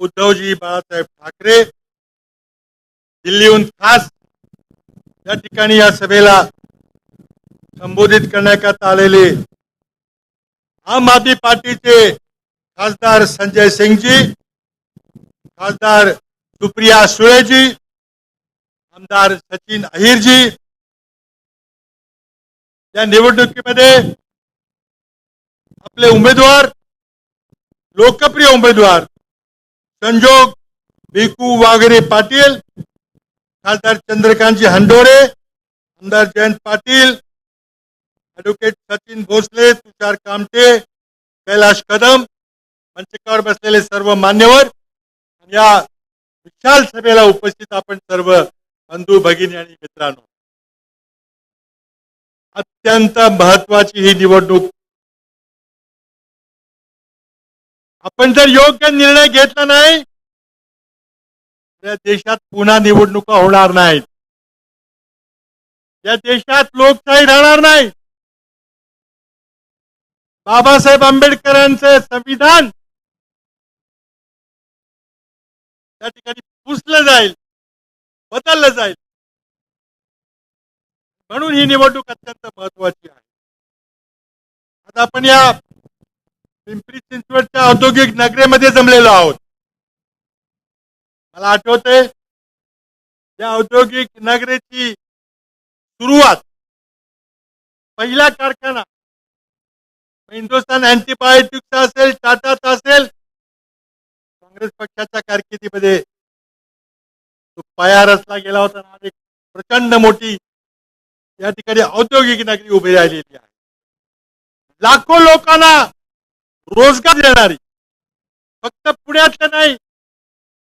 उद्धवजी बाळासाहेब ठाकरे दिल्लीहून खास या ठिकाणी या सभेला संबोधित करण्याकरता आलेले आम आदमी पार्टीचे खासदार संजय सिंगजी खासदार सुप्रिया सुळेजी आमदार सचिन अहिरजी या निवडणुकीमध्ये आपले उमेदवार लोकप्रिय उमेदवार संजोग भिकू वाघरे पाटील खासदार चंद्रकांतजी हंडोरे आमदार जयंत पाटील ॲडव्होकेट सचिन भोसले तुषार कामटे कैलाश कदम मंचकावर बसलेले सर्व मान्यवर या विशाल सभेला उपस्थित आपण सर्व बंधू भगिनी आणि मित्रांनो. अत्यंत महत्वाची ही निवडणूक आपण जर योग्य निर्णय घेतला नाही या देशात पुन्हा निवडणुका होणार नाहीत. या देशात लोकशाही राहणार नाही. बाबासाहेब आंबेडकरांचं संविधान त्या ठिकाणी पुसलं जाईल बदललं जाईल. म्हणून ही निवडणूक अत्यंत महत्वाची आहे. आता आपण या पिंपरी चिंचवडच्या औद्योगिक नगरेमध्ये जमलेलो आहोत. मला आठवतंय या औद्योगिक नगरेची सुरुवात पहिला कारखाना हिंदुस्थान अँटीबायोटिक्सचा असेल टाटाचा असेल काँग्रेस पक्षाच्या कारकिर्दीमध्ये तो पाया रचला गेला होता आणि एक प्रचंड मोठी या ठिकाणी औद्योगिक नगरी उभी राहिलेली आहे. लाखो लोकांना रोजगार देणारी. फक्त पुण्यातल्या नाही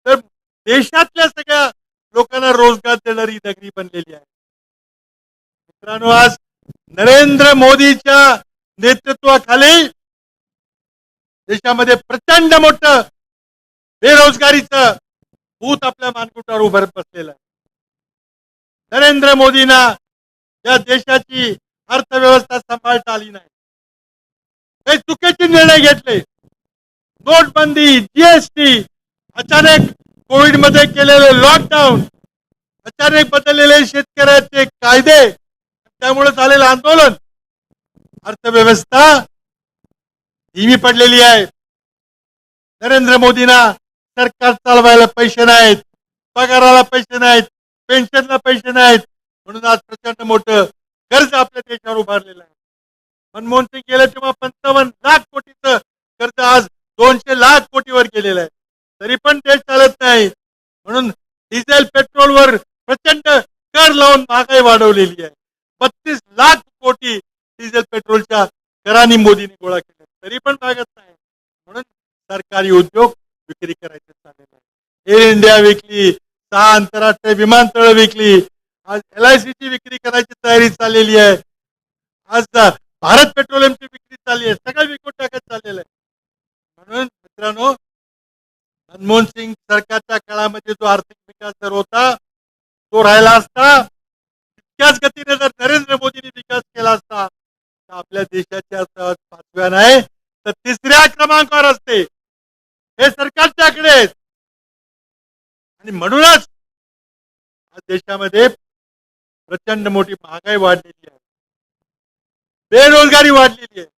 तर देशातल्या सगळ्या लोकांना रोजगार देणारी नगरी बनलेली आहे. मित्रांनो आज नरेंद्र मोदीच्या नेतृत्वाखाली देशामध्ये प्रचंड मोठं बेरोजगारीचं भूत आपल्या मानकुटावर उभं बसलेलं आहे. नरेंद्र मोदींना या देशाची अर्थव्यवस्था सांभाळता आली नाही. काही चुकीचे निर्णय घेतले. नोटबंदी जीएसटी अचानक कोविडमध्ये केलेले लॉकडाऊन अचानक बदललेले शेतकऱ्याचे कायदे त्यामुळे झालेलं आंदोलन. अर्थव्यवस्था धीमी पडलेली आहे. नरेंद्र मोदींना सरकार चालवायला पैसे नाहीत पगाराला पैसे नाहीत पेन्शनला पैसे नाहीत म्हणून आज प्रचंड मोठं कर्ज आपल्या देशावर उभारलेलं आहे. मनमोहन सिंग गेले तेव्हा पंचावन्न लाख कोटीचं कर्ज आज दोनशे लाख कोटीवर गेलेलं आहे. तरी पण देश चालत नाही. म्हणून डिझेल पेट्रोलवर प्रचंड कर लावून महागाई वाढवलेली आहे. बत्तीस लाख कोटी डिझेल पेट्रोलच्या करानी मोदींनी गोळा केला. तरी पण भागत नाही. म्हणून सरकारी उद्योग विक्री करायचे चाललेले आहे एअर इंडिया विकली सहा आंतरराष्ट्रीय विमानतळ विकली. आज एल आय ची विक्री करायची तयारी चाललेली आहे. आज भारत पेट्रोलियमची विक्री चालली आहे. सगळं विकून टाकत चाललेलं आहे. म्हणून मित्रांनो मनमोहन सिंग सरकारच्या काळामध्ये जो आर्थिक विकास दर होता तो राहिला असता तितक्याच गतीने जर नरेंद्र मोदींनी विकास केला असता तर आपल्या देशाच्या पाचव्या नाही तर तिसऱ्या क्रमांकावर असते. हे सरकारच्याकडे आहेत. आणि म्हणूनच आज देशामध्ये प्रचंड मोठी महागाई वाढलेली आहे. बेरोजगारी वाढलेली आहे.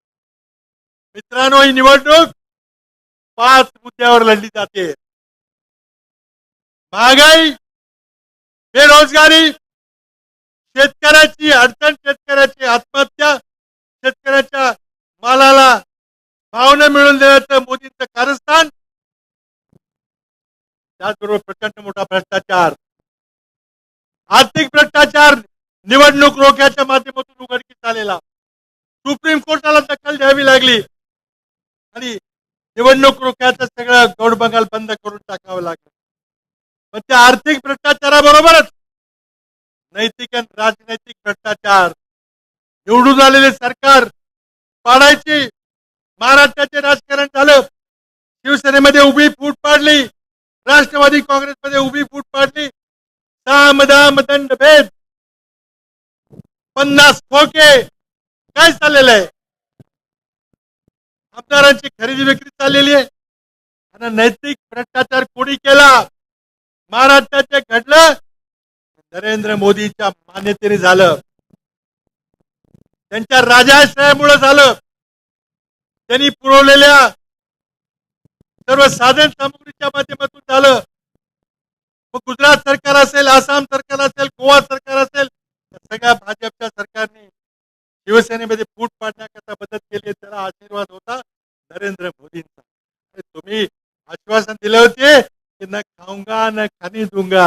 मित्रांनो, ही निवडणूक पाच मुद्द्यावर लढली जाते. महागाई, बेरोजगारी, शेतकऱ्याची अडचण, शेतकऱ्याची आत्महत्या, शेतकऱ्याच्या मालाला भाव न मिळून देण्याचं मोदींचं कारस्थान. त्याचबरोबर प्रचंड मोठा भ्रष्टाचार. आर्थिक भ्रष्टाचार निवडणूक रोख्याच्या माध्यमातून उघडकीस आलेला. सुप्रीम कोर्टाला दखल द्यावी लागली. आणि निवडणूक रोख्याचं सगळं गौड बंगाल बंद करून टाकावं लागलं. पण त्या आर्थिक भ्रष्टाचाराबरोबरच नैतिक आणि राजनैतिक भ्रष्टाचार निवडून आलेले सरकार पाडायची महाराष्ट्राचे राजकारण झालं. शिवसेनेमध्ये उभी फूट पाडली राष्ट्रवादी काँग्रेसमध्ये उभी फूट पाडली. साम दाम दंड भेद. पन्नास खोके काय चाललेलं आहे? आमदारांची खरेदी विक्री चाललेली आहे. आणि नैतिक भ्रष्टाचार कोणी केला? महाराष्ट्रात जे घडलं? नरेंद्र मोदीच्या मान्यतेने झालं. त्यांच्या राजाश्रयामुळे झालं. त्यांनी पुरवलेल्या सर्व साधन सामग्रीच्या माध्यमातून झालं. मग गुजरात सरकार असेल आसाम सरकार असेल गोवा सरकार असेल सगळ्या भाजप शिवसेनेमध्ये फूट पाडण्याकरता मदत केली त्याला आशीर्वाद होता नरेंद्र मोदींचा. तुम्ही आश्वासन दिले होते की न खाऊंगा न खाणी दूंगा.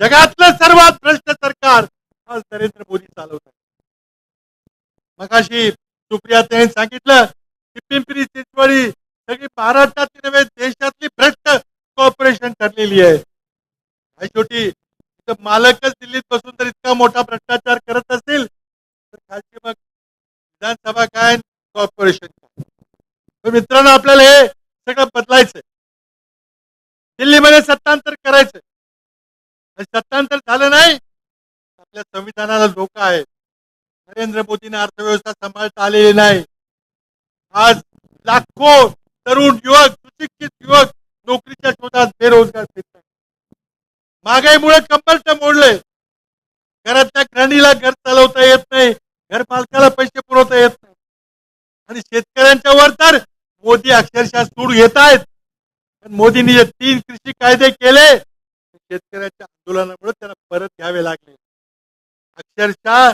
जगातलं सर्वात भ्रष्ट सरकार आज नरेंद्र मोदी चालवतात मगाशी सुप्रिया त्यांनी सांगितलं की पिंपरी चिंचवडी सगळी महाराष्ट्रातली नव्हे देशातली भ्रष्ट कॉर्पोरेशन ठरलेली आहे. आणि छोटी मालकच दिल्लीत बसून तर इतका मोठा भ्रष्टाचार करत असेल तर खालची मग विधानसभा काय कॉर्पोरेशन काय मित्रांनो आपल्याला हे सगळं बदलायचंय. दिल्लीमध्ये सत्तांतर करायचंय. आणि सत्तांतर झालं नाही आपल्या संविधानाला धोका आहे. नरेंद्र मोदीने अर्थव्यवस्था सांभाळता आलेली नाही. आज लाखो तरुण युवक सुशिक्षित युवक नोकरीच्या शोधात बेरोजगार फिरतात महागाईमुळे कंबरचं मोडलंय. घरातल्या गृहिणीला घर चालवता येत नाही. घर मालकाला पैसे पुरवता येत नाही. आणि शेतकऱ्यांच्या वर तर मोदी अक्षरशः सूड घेत आहेत पण मोदींनी जे तीन कृषी कायदे केले शेतकऱ्यांच्या शेतकऱ्याच्या आंदोलनामुळे त्यांना परत घ्यावे लागले. अक्षरशः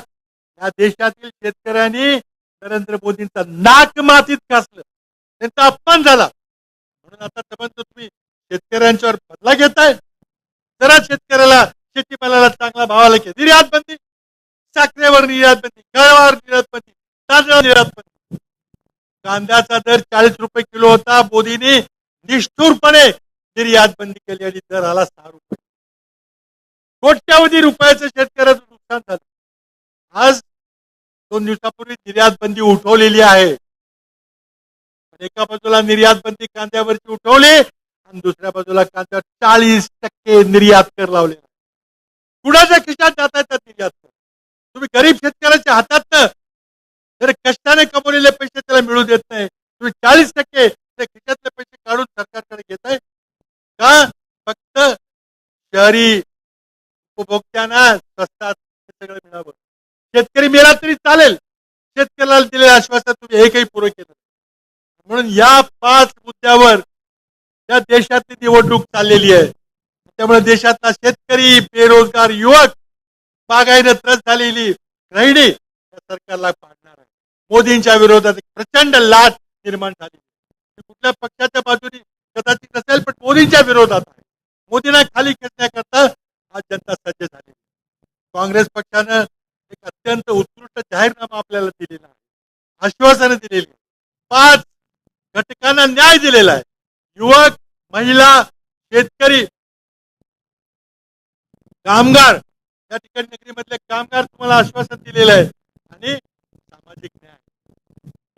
या देशातील शेतकऱ्यांनी नरेंद्र मोदींचा नाक मातीत घासलं. त्यांचा अपमान झाला. म्हणून आता समजतो तुम्ही शेतकऱ्यांच्यावर बदला घेताय. जरा शेतकऱ्याला शेतीमालाला चांगला भावाला घे निर्यात बंदी. साखरेवर निर्यात बंदी गळावर निर्यात बंदी तांदळावर निर्यात बंदी. कांद्याचा दर चाळीस रुपये किलो होता मोदींनी निष्ठूरपणे निर्यात बंदी केली आणि दर आला सहा रुपये. कोट्यावधी रुपयाचं शेतकऱ्याचं नुकसान झालं. आज दोन दिवसापूर्वी निर्यात बंदी उठवलेली आहे. एका बाजूला निर्यात बंदी कांद्यावरची उठवली आणि दुसऱ्या बाजूला कांद्यावर चाळीस टक्के निर्यात कर लावले कुणाच्या खिशात जात आहेत निर्यात कर तुम्ही गरीब शेतकऱ्याच्या हातात जर कष्टाने कमवलेले पैसे त्याला मिळू देत नाही. तुम्ही चाळीस टक्के खिशातले पैसे काढून सरकारकडे घेताय. का? फक्त शहरी उपभोक्त्यांना स्वस्तात हे सगळं मिळावं. शेतकरी मेला तरी चालेल. शेतकऱ्याला दिलेलं आश्वासन तुम्ही एकही पुरं केलं म्हणून या पाच मुद्द्यावर या देशातली निवडणूक चाललेली आहे. त्यामुळे देशातला शेतकरी बेरोजगार युवक बागायनं त्रस झालेली गृहिणी या सरकारला पाडणार आहे. मोदींच्या विरोधात प्रचंड लाट निर्माण झाली. कुठल्या पक्षाच्या बाजूने कदाचित नसेल पण मोदींच्या विरोधात आहे. मोदींना खाली खेचण्याकरता आज जनता सज्ज झाली. काँग्रेस पक्षानं एक अत्यंत उत्कृष्ट जाहीरनामा आपल्याला दिलेला आहे. आश्वासनं दिलेली पाच घटकांना न्याय दिलेला आहे. युवक महिला शेतकरी कामगार या ठिकाणी नगरीमधले कामगार तुम्हाला आश्वासन दिलेलं आहे. आणि सामाजिक न्याय.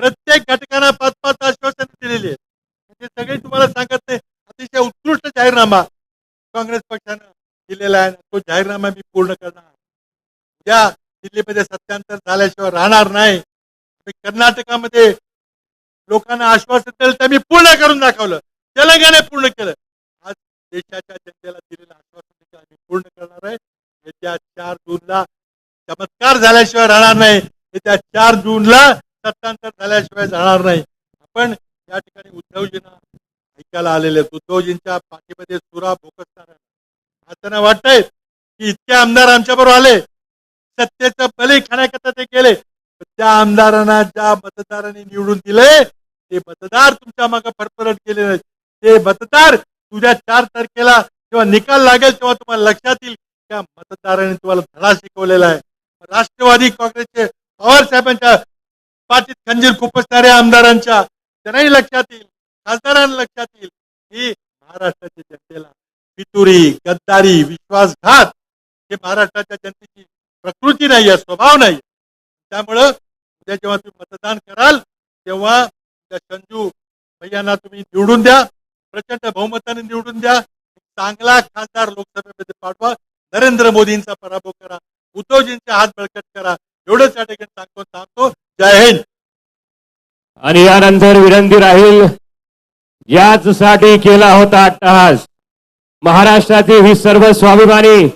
प्रत्येक घटकांना पाच पाच आश्वासन दिलेली आहेत. म्हणजे सगळे तुम्हाला सांगत नाही. अतिशय उत्कृष्ट जाहीरनामा काँग्रेस पक्षानं दिलेला आहे. तो जाहीरनामा मी पूर्ण करणार. उद्या दिल्लीमध्ये सत्यांतर झाल्याशिवाय राहणार नाही. कर्नाटकामध्ये लोकांना आश्वासन दिलं ते मी पूर्ण करून दाखवलं. तेलंगणे पूर्ण केलं. आज देशाच्या जनतेला दिलेलं आश्वासन आम्ही पूर्ण करणार आहे. त्या चार जूनला चमत्कार झाल्याशिवाय राहणार नाही. येत्या चार जूनला सत्तांतर झाल्याशिवाय जाणार नाही. आपण या ठिकाणी उद्धवजींना ऐकायला आलेले आहेत. उद्धवजींच्या पाठीमध्ये सुरा भोकसणार आज त्यांना वाटतंय की इतके आमदार आमच्या बरोबर आले. सत्तेचं बली खाण्याकरता ते गेले. त्या आमदारांना ज्या मतदारांनी निवडून दिले ते मतदार तुमच्या मागे फडफडत गेले नाहीत ते मतदार तुझ्या चार तारखेला जेव्हा निकाल लागेल तेव्हा तुम्हाला लक्षात येईल. त्या मतदारांनी तुम्हाला धडा शिकवलेला आहे. राष्ट्रवादी काँग्रेसचे पवार साहेबांच्या पाठीत खंजीर खुपसणाऱ्या आमदारांच्या. त्यांनाही लक्षात येईल. खासदारांना लक्षात येईल. ही महाराष्ट्राच्या जनतेला पितुरी गद्दारी विश्वासघात. हे महाराष्ट्राच्या जनतेची प्रकृती नाही आहे स्वभाव नाही त्यामुळं उद्या जेव्हा तुम्ही मतदान कराल तेव्हा त्या संजू भैयांना तुम्ही निवडून द्या. प्रचंड बहुमताने निवडून द्या. चांगला खासदार लोकसभेमध्ये पाठवा. नरेंद्र मोदींचा पराभव करा उद्धवजींचे हात बळकट करा. एवढंच या ठिकाणी सांगतो सांगतो. जय हिंद. आणि यानंतर विनंती राहील याचसाठी केला होता अट्टहास. महाराष्ट्रातील ही सर्व स्वाभिमानी